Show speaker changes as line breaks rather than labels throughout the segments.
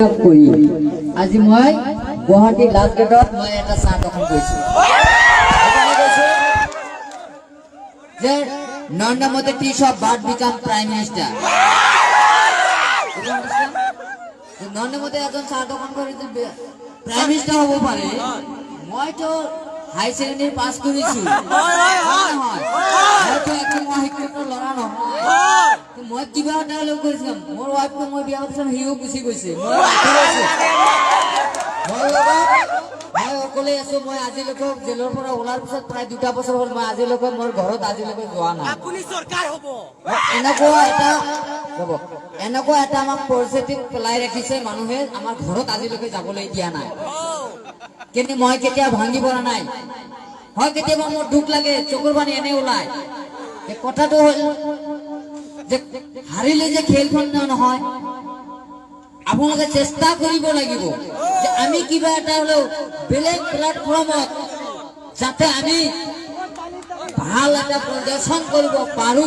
আজি মই গুৱাহাটী লাষ্ট গেটত মই এটা চাহ দোকান কৰিছোঁ। যে Modi teach of but became prime minister Narendra Modi এজন চাহ দোকান কৰি প্ৰাইম মিনিষ্টাৰ হ'ব পাৰে, মইতো হাই ছেকেণ্ডেৰী পাছ কৰিছোঁ। হয়, নহয়? মইতো একদম অশিক্ষিত ল'ৰা নহয়। তো মই কিবা এটা লৈ কৰিছিলাম। মোৰ ৱাইফটো মই বিয়া পাতিছিলাম সিও গুচি গৈছে। মই অকলে আছো। মই আজিলৈকে জেলৰ পৰা ওলাৰ পিছত প্ৰায় দুটা বছৰ হ'ল মই আজিলৈকে মোৰ ঘৰত আজিলৈকে যোৱা নাই।
আপুনি চৰকাৰ হ'ব।
এনেকুৱা এটা ৰ'ব এনেকুৱা এটা আমাক পৰিস্থিতিত পেলাই ৰাখিছে মানুহে আমাৰ ঘৰত আজিলৈকে যাবলৈ দিয়া নাই। কিন্তু মই কেতিয়া ভাঙি পৰা নাই। হয় কেতিয়াবা মোৰ দুখ লাগে চকুৰ পানী এনে ওলাই এই কথাটো হ'ল যে হাৰিলে যে খেলখন নহয় আপোনালোকে চেষ্টা কৰিব লাগিব যে আমি কিবা এটা হলেও বেলেগ প্লেটফৰ্মত যাতে আমি ভালো এটা প্ৰদৰ্শন কৰিব পাৰো,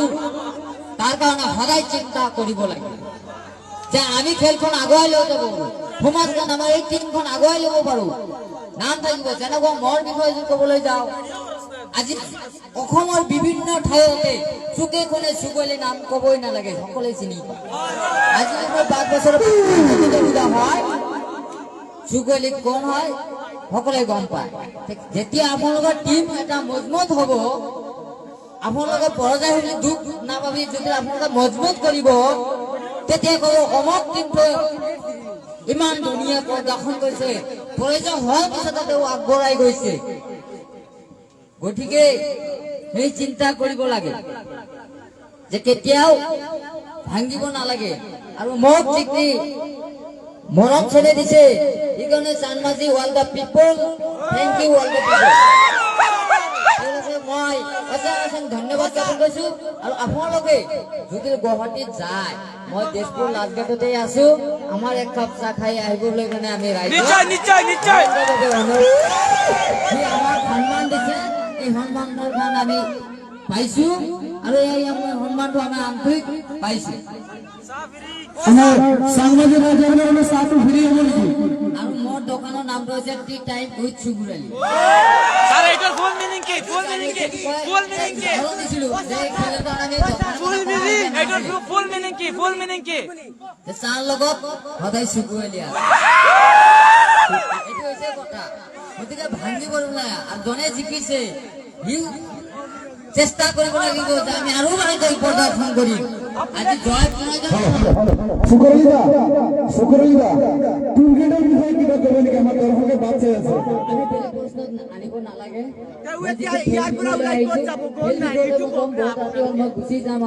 তাৰ কাৰণে সদায় চিন্তা কৰিব লাগে যে আমি খেলখন আগুৱাই লৈ যাব পাৰো আমাৰ এই টিমখন আগুৱাই ল'ব পাৰো। নাম থাকিব, যেনেকুৱা মোৰ বিষয়ে যদি ক'বলৈ যাওঁ আজি অসমৰ বিভিন্ন ঠাইতে চুকে কোণে চুকলি নাম ক'বই নালাগে, সকলোৱে চিনি পায়। আজি পাঁচ বছৰ প্ৰতিযোগিতা হয় চুকলি কোন হয়, সকলোৱে গম পায়। যেতিয়া আপোনালোকৰ টিম এটা মজবুত হ'ব আপোনালোকে পৰাজয় দুখ নাপাবি, যদি আপোনালোকে মজবুত কৰিব, তেতিয়া ক'ব অমক টিমটোৱে ইমান ধুনীয়া প্ৰদৰ্শন কৰিছে। পৰাজয় হোৱাৰ পিছতো তেওঁ আগবঢ়াই গৈছে। গতিকে সেই চিন্তা কৰিব লাগে যে কেতিয়াও ভাঙিব নালাগে। আৰু মোক যিখিনি মৰম চেনে দিছে। সেইকাৰণে চানমাজি all the people thank you all the people মই অশেষ ধন্যবাদ জ্ঞাপন কৰিছো। আৰু আপোনালোকে যদি গুৱাহাটীত যায় মই তেজপুৰ লাষ্টগেটতে আছো। আমাৰ এক কাপ চাহ খাই আহিবলৈ কাৰণে আমি ৰাইজক সন্মানৰ আমি পাইছো? আৰু এই আমাৰ সন্মানটো আমি আন্তৰিক পাইছো।
সাংবাদিক
tea time with
full meaning কি? ফুল মিনিং কি? ফুল মিনিং কি? ফুল মিনিং ফুল মিনিং কি? ফুল মিনিং কি?
চাহ লগত সদায় আছে। এইটো হৈছে কথা। গতিকে ভাঙিব নালাগে। আৰু জনে জিকিছে। সি চেষ্টা কৰিব লাগিব যে আমি আৰু ভালকৈ প্ৰদৰ্শন কৰিম আজি জয় পৰাজয়
শুকৰিদা শুকৰিদা টুলগেটৰ বিষয়ে কিবা ক'ব নেকি আমাৰ দৰ্শকে বাট চাই আছে।
আমি বেলেগ প্ৰশ্ন আনিব
তেওঁ যাব? এইটো না।
যাম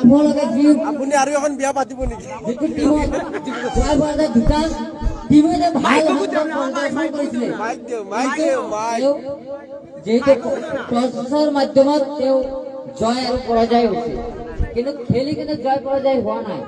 আপোনালোকে যি
আপুনি আৰু এখন বিয়া পাতিব নেকি
যিটো টিমত যোৱাৰ পৰা দুটা। টিমে যে ভালো কৰিছিলে
মাইক দিওঁ মাইক দিওঁ মাইক
তেওঁ যিহেতু টছৰ মাধ্যমত তেওঁ জয় আৰু পৰাজয় হৈছে কিন্তু খেলি কিন্তু জয় পৰাজয় হোৱা নাই।